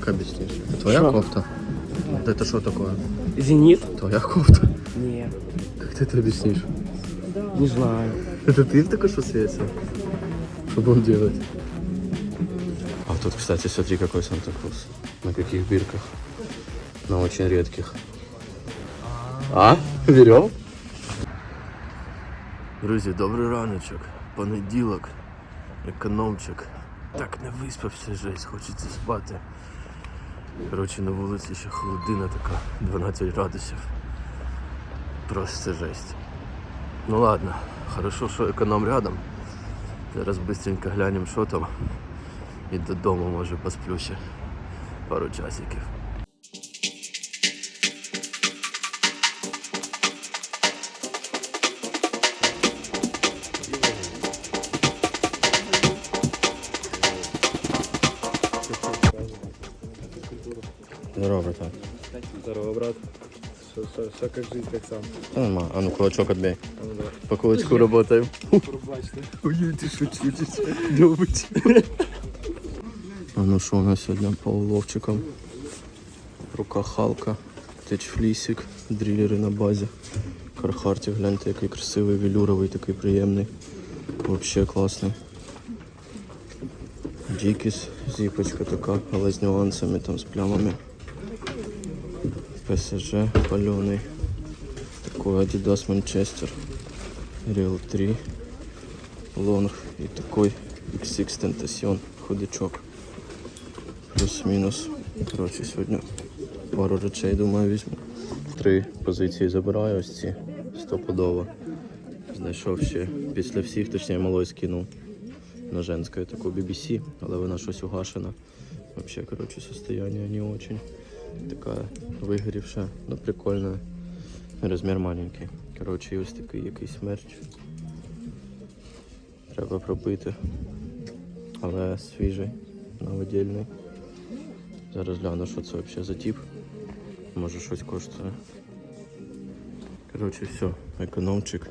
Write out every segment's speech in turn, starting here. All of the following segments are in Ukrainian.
как объяснишь? Это твоя Что? кофта? Вот это что такое? Зенит? Твоя кофта? Ні. Как ты это объяснишь? Не знаю. Это ты в такой что свете? Что будем делать? А тут, кстати, смотри, какой Санта-Клаус. На каких бирках? На очень редких. А? Берем? Друзі, добрий раночок. Понеділок. Економчик. Так не виспався жесть, хочеться спати. Коротше, на вулиці ще холодина така, 12 градусів. Просто жесть. Ну ладно, хорошо, що економ рядом. Зараз быстренько глянемо, що там. І додому може посплю ще пару часиків. Здорово, братан. Здорово, брат. Что, как жизнь, как сам? Та нема. А ну кулачок отбей. А ну давай. По кулачку работаем. Пробачте. Ой, ты шучу, Любить. А ну що у нас сьогодні по уловчикам? Рука Халка, течфлісик, дрілери на базі. Кархартик, гляньте, який красивий, велюровий, такий приємний. Вообще класний. Дікіс, зіпочка така, але з нюансами там з плямами. ПСЖ палений. Такой Adidas Manchester. Real 3. Лонг і такой XX Tentacion ходичок. Плюс-мінус. Коротше, сьогодні пару речей, думаю, візьму. Три позиції забираю ось ці стопудово. Знайшов ще після всіх, точніше малой скинув на женську таку BBC, але вона щось угашена. Вообще, короче, состояние не очень. Такая вигорівша, ну прикольна. Розмір маленький. Коротше, ось такий якийсь мерч. Треба пробити. Але свіжий, новодільний. Зараз гляну, що це взагалі за тип. Може щось коштує. Коротше, все, економчик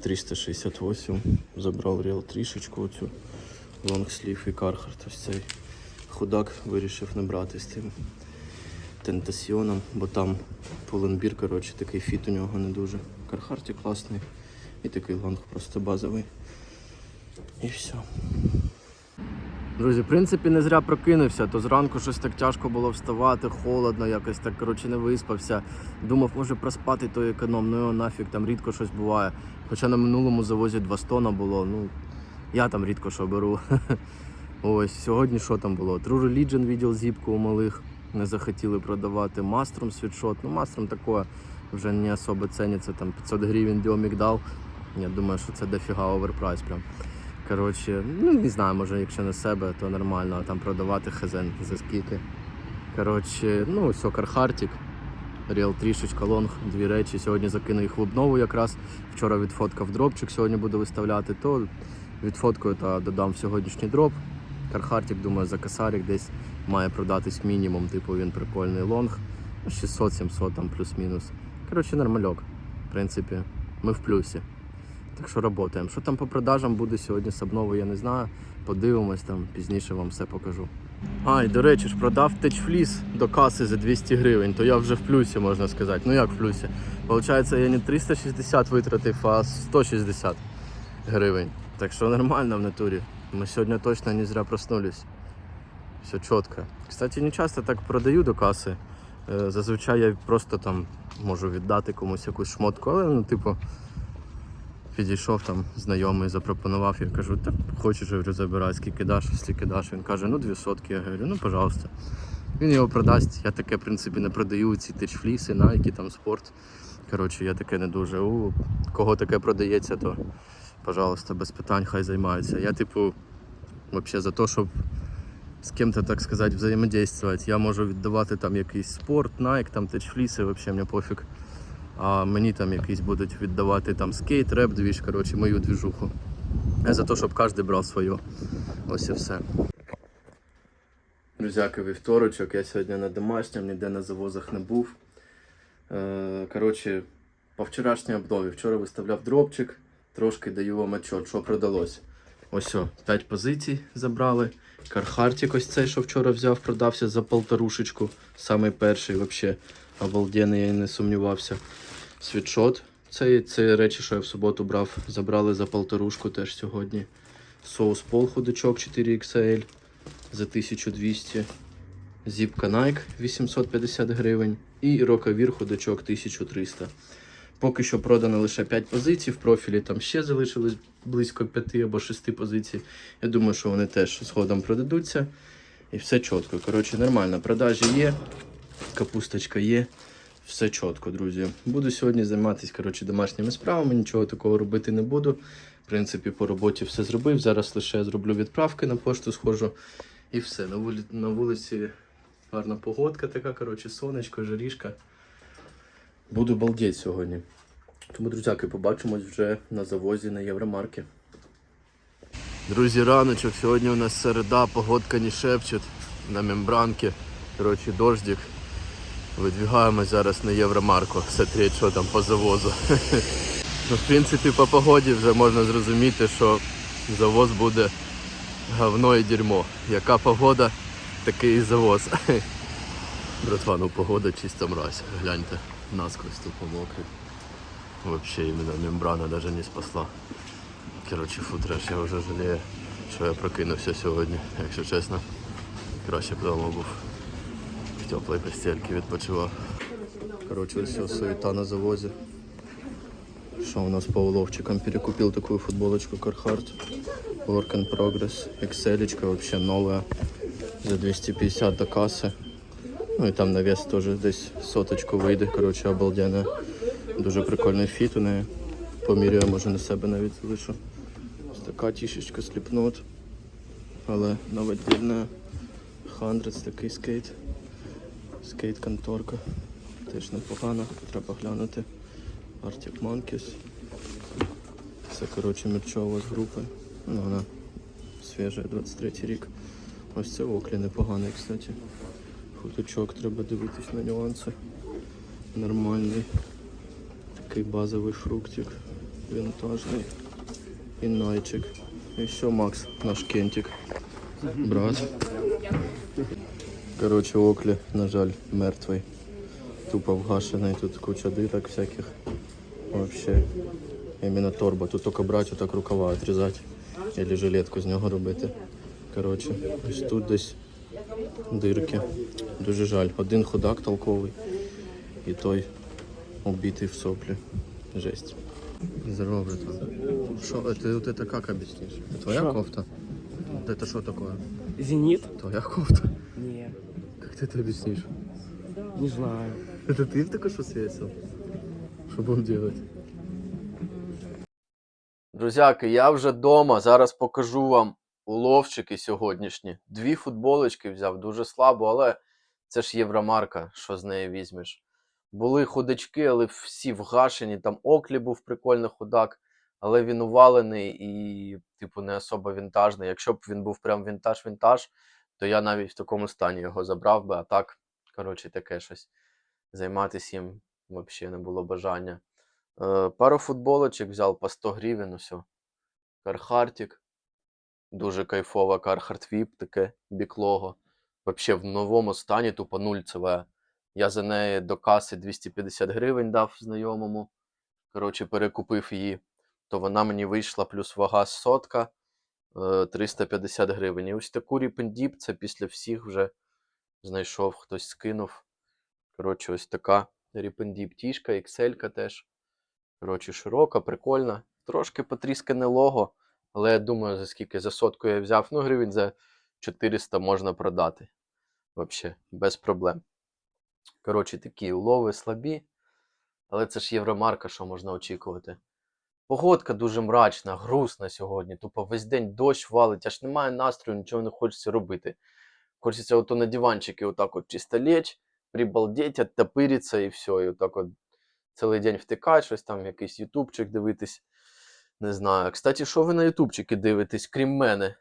368. Забрав Real трішечку оцю лонгслів і кархарт. Ось цей худак вирішив не брати з тим тентасіоном, бо там пуленбір, коротше, такий фіт у нього не дуже. Кархарті класний. І такий лонг просто базовий. І все. Друзі, в принципі, не зря прокинувся, то зранку щось так тяжко було вставати, холодно, якось так коротше не виспався. Думав, може проспати той економ, ну його нафіг, там рідко щось буває. Хоча на минулому завозі 2 стона було, ну я там рідко що беру. Ось, сьогодні що там було? True Religion відділ зіпку у малих не захотіли продавати. Мастром світшот. Ну, мастром таке вже не особо ціниться, там 500 гривень діомік дав. Я думаю, що це дофіга оверпрайс прям. Коротше, ну не знаю, може, якщо на себе, то нормально, а там продавати хазен за скільки. Коротше, ну, все, кархартик. Real трішечка лонг, дві речі. Сьогодні закину їх в обнову якраз. Вчора відфоткав дропчик, сьогодні буду виставляти, то відфоткаю та додам в сьогоднішній дроп. Кархартик, думаю, за косарик десь має продатись мінімум, типу він прикольний лонг. Ну, 600-700 там плюс-мінус. Коротше, нормальок. В принципі, ми в плюсі. Так що працюємо. Що там по продажам буде сьогодні з обнови, я не знаю. Подивимось там, пізніше вам все покажу. А, і до речі ж, продав течфліс до каси за 200 гривень, то я вже в плюсі, можна сказати. Ну як в плюсі? Получається, я не 360 витратив, а 160 гривень. Так що нормально в натурі. Ми сьогодні точно не зря проснулись. Все чітко. Кстати, не часто так продаю до каси. Е, Зазвичай я просто там можу віддати комусь якусь шмотку, але ну, типу, підійшов там знайомий, запропонував, я кажу, так хочеш, говорю, забирай, скільки даш, стільки даш. Він каже, ну дві сотки. Я говорю, ну пожалуйста. Він його продасть. Я таке, в принципі, не продаю ці тичфліси, найки, там спорт. Коротше, я таке не дуже. У кого таке продається, то пожалуйста, без питань, хай займаються. Я, типу, взагалі за те, щоб з ким-то, так сказати, взаємодействувати. Я можу віддавати там якийсь спорт, Nike, там течфліси, взагалі мені пофіг. А мені там якісь будуть віддавати там скейт, реп, двіж, коротше, мою двіжуху. Я за те, щоб кожен брав своє. Ось і все. Друзяки, вівторочок, я сьогодні на домашньому, ніде на завозах не був. Е, Коротше, по вчорашній обнові. Вчора виставляв дропчик, трошки даю вам отчет, що продалось. Ось о, 5 позицій забрали. Кархартік ось цей, що вчора взяв, продався за полторушечку. Самий перший, взагалі, обалденний, я і не сумнівався. Світшот. Це, це речі, що я в суботу брав, забрали за полторушку теж сьогодні. Соус пол худачок 4XL за 1200. Зіпка Nike 850 гривень. І Рокавір ходачок 1300. Поки що продано лише 5 позицій. В профілі там ще залишилось близько 5 або 6 позицій. Я думаю, що вони теж згодом продадуться. І все чітко. Коротше, нормально. Продажі є, капусточка є. Все чітко, друзі. Буду сьогодні займатися коротше, домашніми справами, нічого такого робити не буду. В принципі, по роботі все зробив. Зараз лише зроблю відправки на пошту, схожу. І все. На, вулиці гарна погодка така, коротше, сонечко, жарішка. Буду балдеть сьогодні. Тому, друзяки, побачимось вже на завозі на Євромарки. Друзі, раночок. Сьогодні у нас середа, погодка не шепчет на мембранки. Коротше, дождик. Видвігаємось зараз на Євромарку. Смотреть, що там по завозу. Ну, в принципі, по погоді вже можна зрозуміти, що завоз буде говно і дерьмо. Яка погода, такий і завоз. Братва, ну погода чиста мразь. Гляньте, насквозь тупо мокрий. Вообще именно мембрана даже не спасла. Короче, фу треш, я вже жалію, що я прокинувся сьогодні, якщо чесно. Краще б вдома був. В теплій постельці відпочивав. Короче, все, суета на завозі. Що у нас по уловчикам? Перекупил такую футболочку Carhartt. Work in Progress. Excel вообще новая. За 250 до касси. Ну і там на вес теж десь соточку вийде. Коротше, обалденна. Дуже прикольний фіт у неї. Поміряю, може на себе навіть залишу. Ось така тішечка сліпнот. Але новодільна. Хандрец такий скейт. Скейт конторка. Теж непогано, треба глянути. Arctic Monkeys. Це, коротше, мерчова з групи. Ну, вона свіжа, 23 рік. Ось це оклі непоганий, кстати. Футочок, треба дивитись на нюанси. Нормальний. Такий базовий фруктик. Вінтажний. І найчик. І все, Макс, наш кентик. Брат. Коротше, оклі, на жаль, мертвий. Тупо вгашений, тут куча дырок всяких. Вообще. Іменно торба. Тут тільки брати, отак рукава відрізати. Або жилетку з нього робити. Коротше, ось тут десь дирки. Дуже жаль. Один ходак толковий і той убитий в соплі. Жесть. Здорово, братан. Що, ты вот это как объяснишь? Это твоя Шо? кофта? Вот Это что такое? Зенит? Твоя кофта? Не, Как ты это объяснишь? не знаю. Это ты только что свесил? Что будем делать? Друзяки, я вже вдома. Зараз покажу вам уловчики сьогоднішні. Дві футболочки взяв дуже слабо, але це ж євромарка, що з неї візьмеш. Були худачки, але всі вгашені. Там Оклі був прикольний худак, але він увалений і, типу, не особо вінтажний. Якщо б він був прям вінтаж-вінтаж, то я навіть в такому стані його забрав би, а так, коротше, таке щось. Займатися їм взагалі не було бажання. Е, пару футболочок взяв по 100 гривень, усе. Кархартік. Дуже кайфова Кархарт Віп, таке біклого. Взагалі в новому стані, тупо нульцеве. Я за неї до каси 250 гривень дав знайомому. Коротше, перекупив її. То вона мені вийшла плюс вага сотка е, 350 гривень. І ось таку ріпендіп, це після всіх вже знайшов, хтось скинув. Коротше, ось така ріпендіп тішка, XL теж. Коротше, широка, прикольна. Трошки потріскане лого, але я думаю, за скільки за сотку я взяв, ну, гривень за 400 можна продати. Взагалі, без проблем. Коротше, такі улови слабі, але це ж євромарка, що можна очікувати. Погодка дуже мрачна, грустна сьогодні. Тупо весь день дощ валить, аж немає настрою, нічого не хочеться робити. Хочеться ото на диванчики отак от чисто лечь, прибалдеть, оттопириться і все. І отак от цілий день втикати, щось там, якийсь ютубчик дивитись. Не знаю. Кстати, що ви на ютубчики дивитесь, крім мене?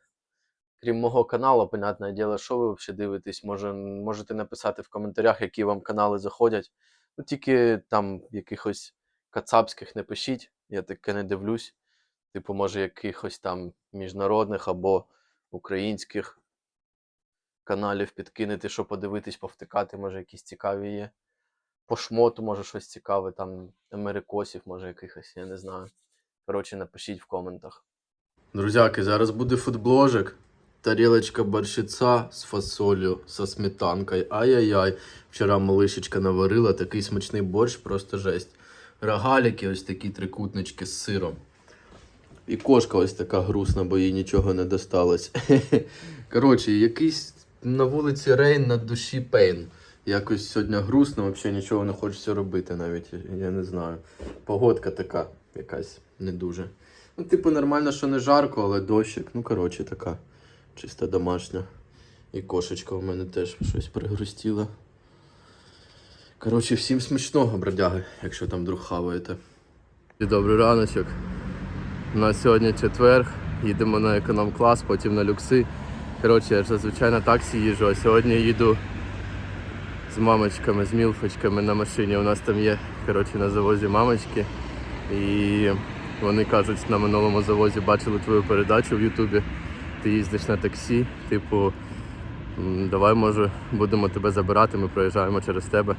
Крім мого каналу, понятне діло, що ви взагалі дивитесь? Може, можете написати в коментарях, які вам канали заходять. Ну, тільки там якихось кацапських не пишіть, я таке не дивлюсь. Типу, може, якихось там міжнародних або українських каналів підкинути, щоб подивитись, повтикати, може, якісь цікаві є. По шмоту, може, щось цікаве, там америкосів, може, якихось, я не знаю. Коротше, напишіть в коментах. Друзяки, зараз буде футбложик. Тарілочка борщица з фасолью, со сметанкою. Ай-яй-яй. Вчора малишечка наварила такий смачний борщ, просто жесть. Рогаліки, ось такі трикутнички з сиром. І кошка ось така грустна, бо їй нічого не досталось. Коротше, якийсь на вулиці Рейн на душі Пейн. Якось сьогодні грустно, взагалі нічого не хочеться робити навіть, я не знаю. Погодка така якась не дуже. Ну, типу, нормально, що не жарко, але дощик. Ну, коротше, така чисто домашня. І кошечка у мене теж щось пригрустіла. Коротше, всім смачного, бродяги, якщо там друг хаваєте. Добрий раночок. У нас сьогодні четверг, їдемо на економ-клас, потім на люкси. Коротше, я ж зазвичай на таксі їжджу, а сьогодні їду з мамочками, з мілфочками на машині. У нас там є коротше, на завозі мамочки. І вони кажуть, на минулому завозі бачили твою передачу в Ютубі. Ти їздиш на таксі, типу, давай, може, будемо тебе забирати, ми проїжджаємо через тебе.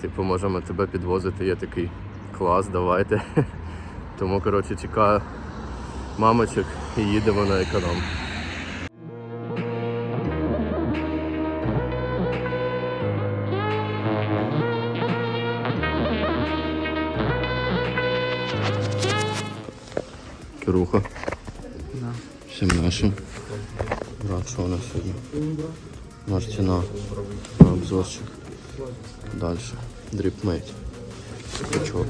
Типу, можемо тебе підвозити. Я такий клас, давайте. Тому, коротше, чекаю мамочок і їдемо на економ. Кируха. Всім нашим. Що у нас сьогодні? Мартіна. Обзорчик. Дальше. Дрипмейт. Качок.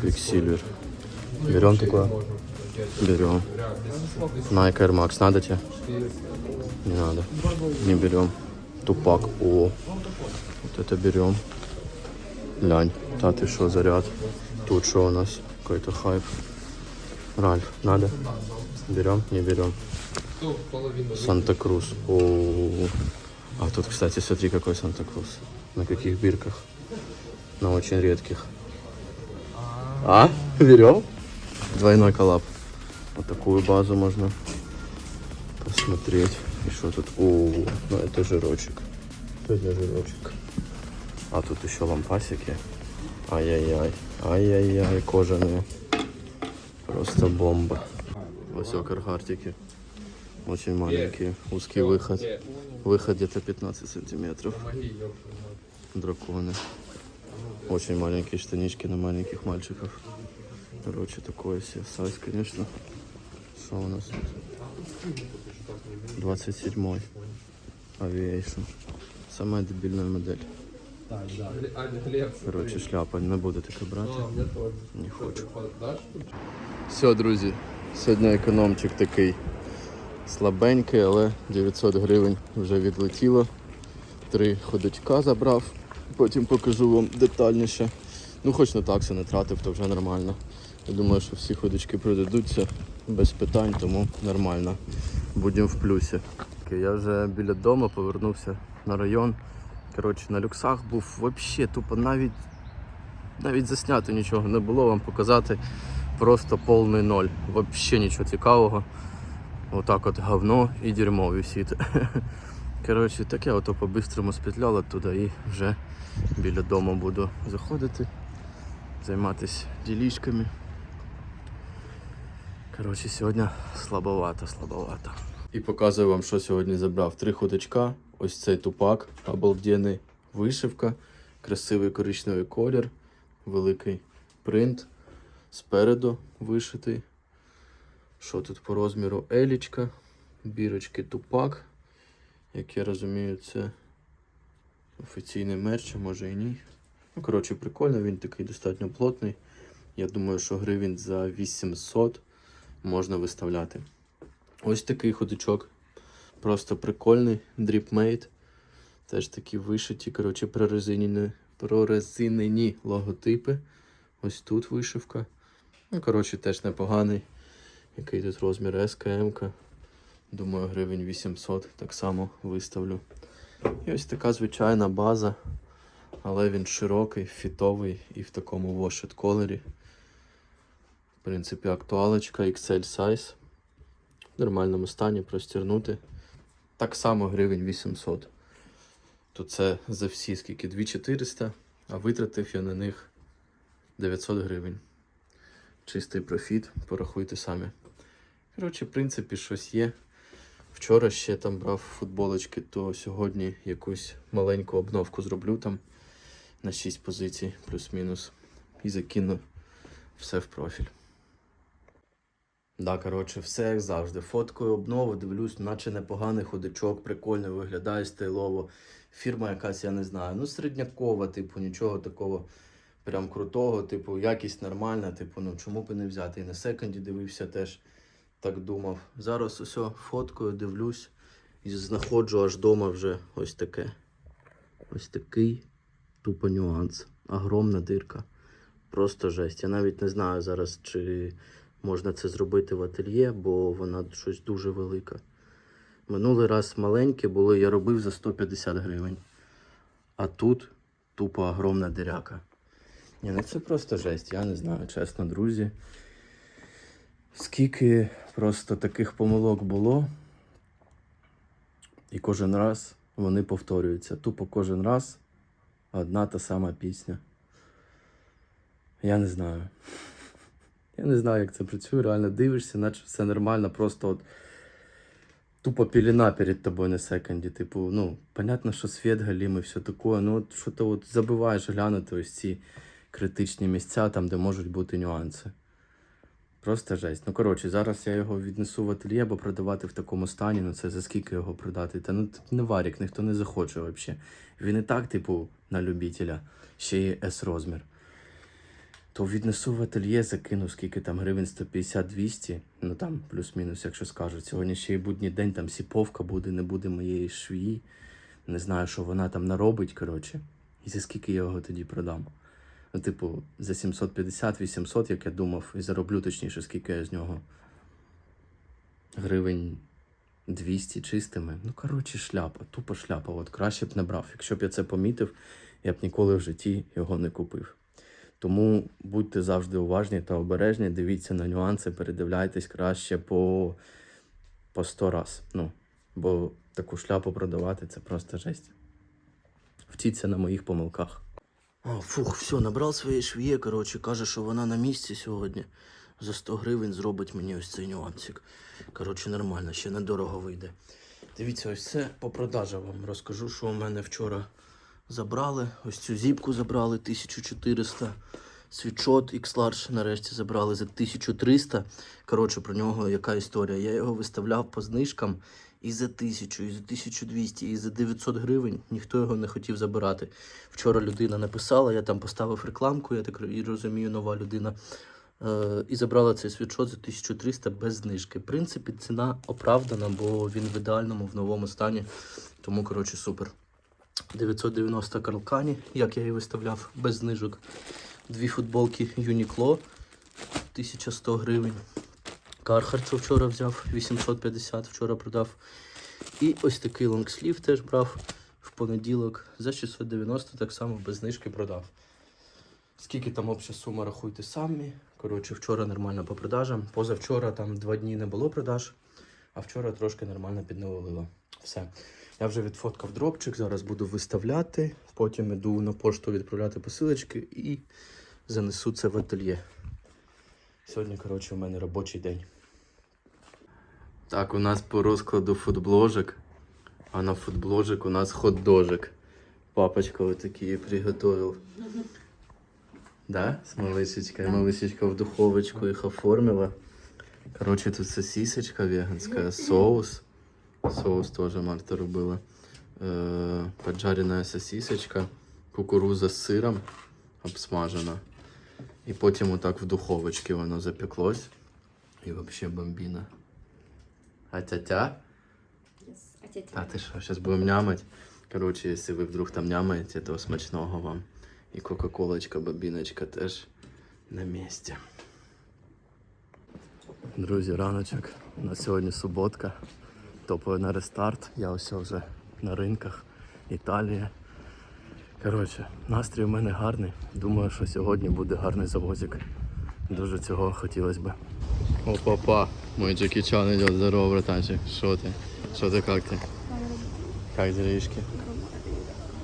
Квиксильвер. Берем такое? Берем. Nike Air Max надо тебе? Не надо. Не берем. Тупак. О. Вот это берем. Глянь. Та ты что, заряд. Тут что у нас? Какой-то хайп. Ральф, надо? Берем? Не берем. Санта-Крус. А тут, кстати, смотри, какой Санта-Крус. На каких бирках? На очень редких. А? Берем? Двойной коллаб. Вот такую базу можно посмотреть. И что тут? О, ну это жирочек. Это жирочек. А тут еще лампасики. Ай-яй-яй. Ай-яй-яй, кожаные. Просто бомба. Вот все кархартики. Очень маленькие. Узкий выход. Выход где-то 15 сантиметров. Драконы. Очень маленькие штанички на маленьких мальчиков. Короче, такое себе. Сайз, конечно. Что у нас тут? 27-й. Aviation. Самая дебильная модель. Короче, шляпа. Не буду таке брати. Не хочу. Все, друзі. Сьогодні економчик такий слабенький, але 900 гривень вже відлетіло. Три ходочка забрав. Потім покажу вам детальніше. Ну, хоч на такси не тратив, то вже нормально. Я думаю, що всі ходочки продадуться без питань, тому нормально. Будемо в плюсі. Я вже біля дому повернувся на район. Коротше, на люксах був взагалі тупо навіть навіть засняти нічого не було, вам показати просто повний ноль. Взагалі нічого цікавого. Отак от говно і дерьмо висить. Коротше, таке ото по-бистрому спетляло туди і вже біля дому буду заходити, займатися ділішками. Коротше, сьогодні слабовато, слабовато. І показую вам, що сьогодні забрав. Три ходочка, ось цей тупак, обалденний, вишивка, красивий коричневий колір, великий принт. Спереду вишитий. Що тут по розміру елічка, бірочки тупак. Як я розумію, це офіційний мерч, може і ні. Ну, коротше, прикольно, він такий достатньо плотний. Я думаю, що гривень за 800 можна виставляти. Ось такий ходичок. Просто прикольний. Dripmate. Теж такі вишиті, коротше, прорезинені, прорезинені логотипи. Ось тут вишивка. Ну, коротше, теж непоганий. Який тут розмір СКМ. Думаю, гривень 800 так само виставлю. І ось така звичайна база, але він широкий, фітовий і в такому вошит колорі. принципі, актуалочка XL size. В нормальному стані простірнути. Так само гривень 800. То це за всі скільки 2400, а витратив я на них 900 гривень. Чистий профіт, порахуйте самі. Коротше, в принципі, щось є. Вчора ще там брав футболочки, то сьогодні якусь маленьку обновку зроблю там на 6 позицій, плюс-мінус. І закину все в профіль. Да, коротше, все як завжди. Фоткою обнову, дивлюсь, наче непоганий ходичок, прикольно виглядає стайлово. Фірма якась, я не знаю. Ну, середнякова, типу, нічого такого прям крутого, типу, якість нормальна, типу, ну чому б не взяти. І на секонді дивився теж, так думав. Зараз усе фоткою дивлюсь і знаходжу аж дома вже ось таке. Ось такий тупо нюанс. Огромна дирка. Просто жесть. Я навіть не знаю зараз, чи можна це зробити в ательє, бо вона щось дуже велика. Минулий раз маленькі були, я робив за 150 гривень. А тут тупо огромна диряка. Ні, ну це просто жесть, я не знаю, чесно, друзі. Скільки просто таких помилок було, і кожен раз вони повторюються. Тупо кожен раз одна та сама пісня. Я не знаю. Я не знаю, як це працює. Реально дивишся, наче все нормально, просто от тупо пелена перед тобою на секунді. Типу, ну, понятно, що світ галім і все таке, ну от що ти от забуваєш глянути ось ці критичні місця, там, де можуть бути нюанси. Просто жесть. Ну, коротше, зараз я його віднесу в ательє, бо продавати в такому стані, ну це за скільки його продати? Та ну не варік, ніхто не захоче взагалі. Він і так, типу, на любителя, ще й S-розмір. То віднесу в ательє, закину скільки там гривень 150-200, ну там плюс-мінус, якщо скажуть. Сьогодні ще й будній день, там сіповка буде, не буде моєї швії. Не знаю, що вона там наробить, коротше. І за скільки я його тоді продам. Ну, типу, за 750-800, як я думав, і зароблю точніше, скільки я з нього. Гривень 200 чистими. Ну, коротше, шляпа, тупо шляпа. От краще б не брав. Якщо б я це помітив, я б ніколи в житті його не купив. Тому будьте завжди уважні та обережні, дивіться на нюанси, передивляйтесь краще по, по 100 раз. Ну, бо таку шляпу продавати це просто жесть. Вчіться на моїх помилках. О, фух, все, набрав своєї швіє, коротше, каже, що вона на місці сьогодні. За 100 гривень зробить мені ось цей нюансик. Коротше, нормально, ще недорого вийде. Дивіться, ось це по продажам вам розкажу, що у мене вчора забрали. Ось цю зіпку забрали 1400. Світшот X-Large нарешті забрали за 1300. Коротше, про нього яка історія. Я його виставляв по знижкам і за 1000, і за 1200, і за 900 гривень. Ніхто його не хотів забирати. Вчора людина написала, я там поставив рекламку, я так і розумію, нова людина. Е, і забрала цей світшот за 1300 без знижки. В принципі, ціна оправдана, бо він в ідеальному, в новому стані. Тому, коротше, супер. 990 Карлкані, як я її виставляв, без знижок. Дві футболки Uniqlo 1100 гривень. Кархард, що вчора взяв, 850 вчора продав. І ось такий лонгслів теж брав в понеділок за 690, так само без знижки продав. Скільки там обща сума, рахуйте самі. Коротше, вчора нормально по продажам. Позавчора там два дні не було продаж, а вчора трошки нормально піднавалило. Все. Я вже відфоткав дропчик, зараз буду виставляти, потім іду на пошту відправляти посилочки і занесу це в ательє. Сьогодні, коротше, у мене робочий день. Так, у нас по розкладу футбложик, а на футбложик у нас хот-дожик. Папочка вот такие приготовил. Да, с малышечкой. Малышечка в духовочку их оформила. Короче, тут сосисочка веганская, соус. Соус тоже Марта робила. Э, поджаренная сосисочка, кукуруза з сиром обсмажена. І потім отак в духовочці воно запеклось. І взагалі бомбіна. А тя-тя? А ти що, зараз будемо нямать? Коротше, якщо ви вдруг там нямаєте, то смачного вам. І кока-колочка, бобіночка теж на місці. Друзі, раночок. У нас сьогодні суботка. Топаю на рестарт. Я ось вже на ринках. Італія. Коротше, настрій у мене гарний. Думаю, що сьогодні буде гарний завозик. Дуже цього хотілося б. Опа-па, мой Джеки Чан идет. Здорово, братанчик. Что ты? Что ты, как ты? Как делишки?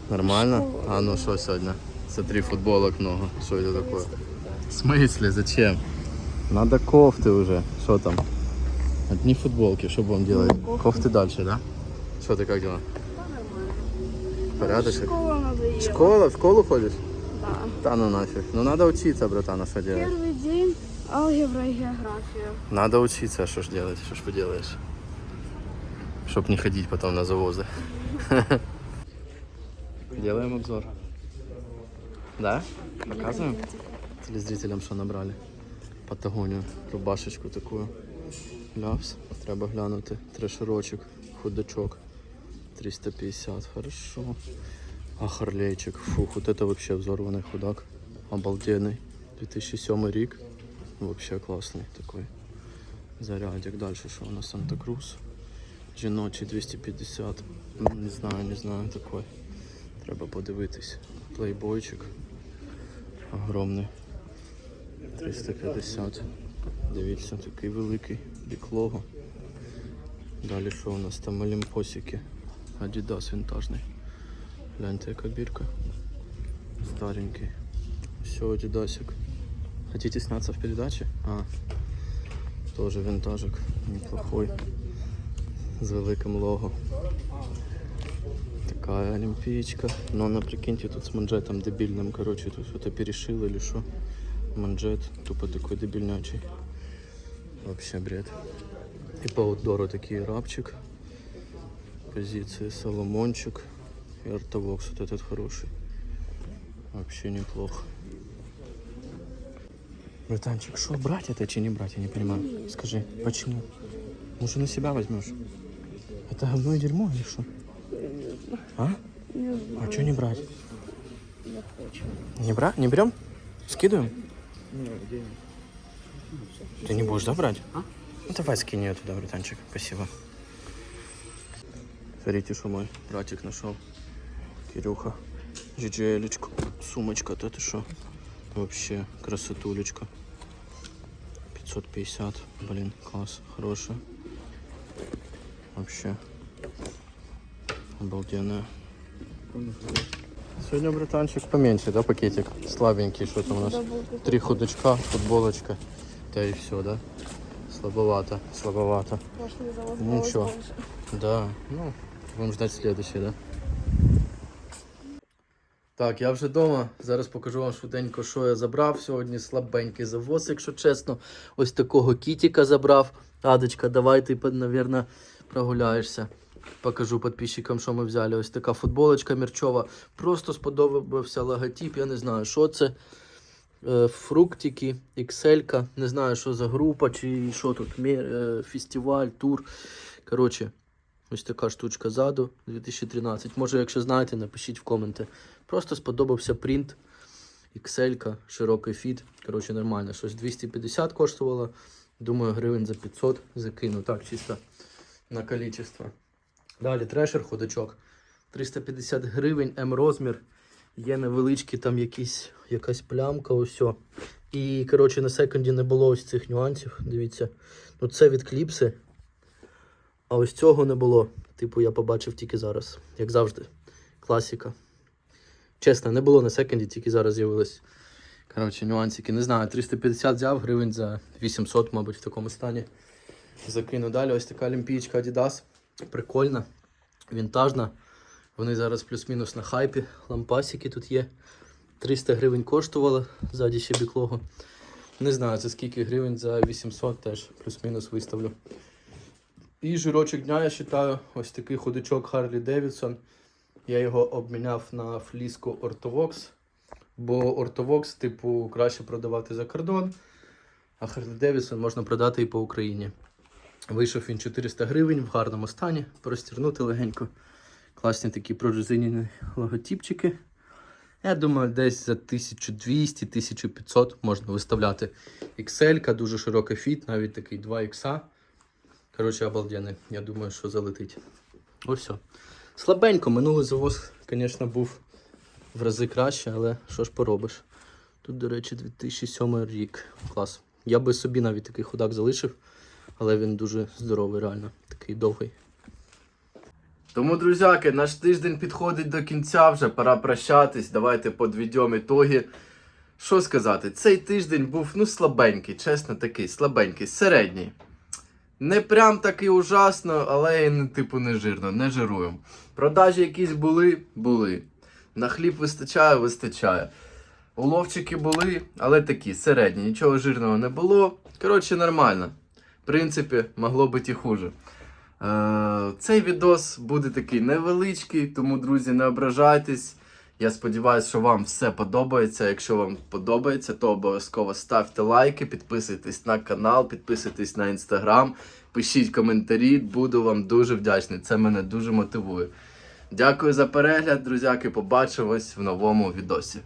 Нормально? А ну что сегодня? Смотри, футболок много. Что это такое? В смысле? Зачем? Надо кофты уже. Что там? Одни футболки. Что будем делать? Кофты дальше, да? Что ты, как дела? Порядочек? Школа надоела. Школа? В школу ходишь? Да. Да ну нафиг. Ну надо учиться, братан, а что делать? Первый день алгебра и география. Надо учиться, а что ж делать, что ж поделаешь. Чтоб не ходить потом на завозы. Делаем обзор. Да? Показываем? Телезрителям, що набрали. Патагонію, рубашечку таку. Ляпс. Треба глянути. Трешерочок, худачок. 350, хорошо. А харлейчик, фух, вот это вообще взорванный худак. Обалденный. 2007 рік. Вообще классный такой. Зарядик. Дальше что у нас Санта-Крус. Жіночий 250. Ну, Не знаю, не знаю такой. Треба подивитись. Плейбойчик. Огромний. 350. Дивіться, такий великий біклого. Далі що у нас там олімпосики. Adidas вінтажний. Гляньте, яка бірка. Старенький. Все, Адидасик. Хотите сняться в передаче? А, тоже винтажик, неплохой. З великим лого. Такая олимпиечка. Но она, прикиньте, тут с манжетом дебильным, короче, тут что-то перешил или что. Манжет тупо такой дебильнячий. Вообще бред. И по аутдору такие рабчик. Позиции Соломончик. И артовокс вот этот хороший. Вообще неплохо. Братанчик, что, брать это чи не брать, я не понимаю. Скажи, почему? Может, на себя возьмешь? Это говно и дерьмо или что? А? А что не брать? не хочу. Не брать? Не берем? Скидываем? Ты не будешь, да, брать? Ну давай скинь ее туда, братанчик. Спасибо. Смотрите, что мой братик нашел. Кирюха. GGL-очку. Сумочка-то ты что? Вообще красотулечка. 550. Блин, класс. Хорошая. Вообще. Обалденная. Сегодня, братанчик, поменьше, да, пакетик? Слабенький, что там у нас? Три худочка, футболочка. Да и все, да? Слабовато, слабовато. Ну, ничего. Да, ну, будемо ждати следующий, да? Так, я вже вдома. Зараз покажу вам швиденько, що я забрав. Сьогодні слабенький завоз, якщо чесно. Ось такого кітіка забрав. Адочка, давай ти, навірно, прогуляєшся. Покажу підписчикам, що ми взяли. Ось така футболочка мерчова. Просто сподобався логотип. Я не знаю, що це. Е, Фруктики, XL, не знаю, що за група, чи що тут, е, фестиваль, тур. Коротше, ось така штучка ззаду 2013. Може, якщо знаєте, напишіть в коменти. Просто сподобався принт. XL, широкий фіт. Коротше, нормально. Щось 250 коштувало. Думаю, гривень за 500 закину. Так, чисто на кількість. Далі трешер, ходачок. 350 гривень, М розмір. Є невеличкі там якісь, якась плямка, ось. І, коротше, на секунді не було ось цих нюансів. Дивіться. Ну, це від кліпси. А ось цього не було. Типу, я побачив тільки зараз, як завжди. Класіка. Чесно, не було на секунді, тільки зараз з'явилось. Коротше, нюансики. Не знаю, 350 взяв гривень за 800, мабуть, в такому стані. Закину далі. Ось така олімпійська Adidas. Прикольна, вінтажна. Вони зараз плюс-мінус на хайпі. Лампасики тут є. 300 гривень коштувало, ззаді ще біклого. Не знаю, це скільки гривень за 800 теж плюс-мінус виставлю. І жирочок дня я вважаю, ось такий ходачок Харлі Девідсон. Я його обміняв на фліску Ortovox, бо Ortovox, типу, краще продавати за кордон, а Харлі Девідсон можна продати і по Україні. Вийшов він 400 гривень в гарному стані, простірнути легенько. Класні такі прорезинені логотипчики. Я думаю, десь за 1200-1500 можна виставляти. XL, дуже широкий фіт, навіть такий 2 х Коротше, обалденний. Я думаю, що залетить. Ось все. Слабенько, минулий завоз, звісно, був в рази краще, але що ж поробиш. Тут, до речі, 2007 рік. Клас. Я би собі навіть такий худак залишив, але він дуже здоровий, реально, такий довгий. Тому, друзяки, наш тиждень підходить до кінця, вже пора прощатись. Давайте підведемо ітоги. Що сказати, цей тиждень був ну слабенький, чесно такий, слабенький, середній. Не прям таки ужасно, але і не типу не жирно, не жируємо. Продажі якісь були, були. На хліб вистачає, вистачає. Уловчики були, але такі, середні, нічого жирного не було. Коротше, нормально. В принципі, могло бути і хуже. Е, цей відос буде такий невеличкий, тому, друзі, не ображайтесь. Я сподіваюся, що вам все подобається. Якщо вам подобається, то обов'язково ставте лайки, підписуйтесь на канал, підписуйтесь на інстаграм, пишіть коментарі. Буду вам дуже вдячний. Це мене дуже мотивує. Дякую за перегляд, друзяки. Побачимось в новому відосі.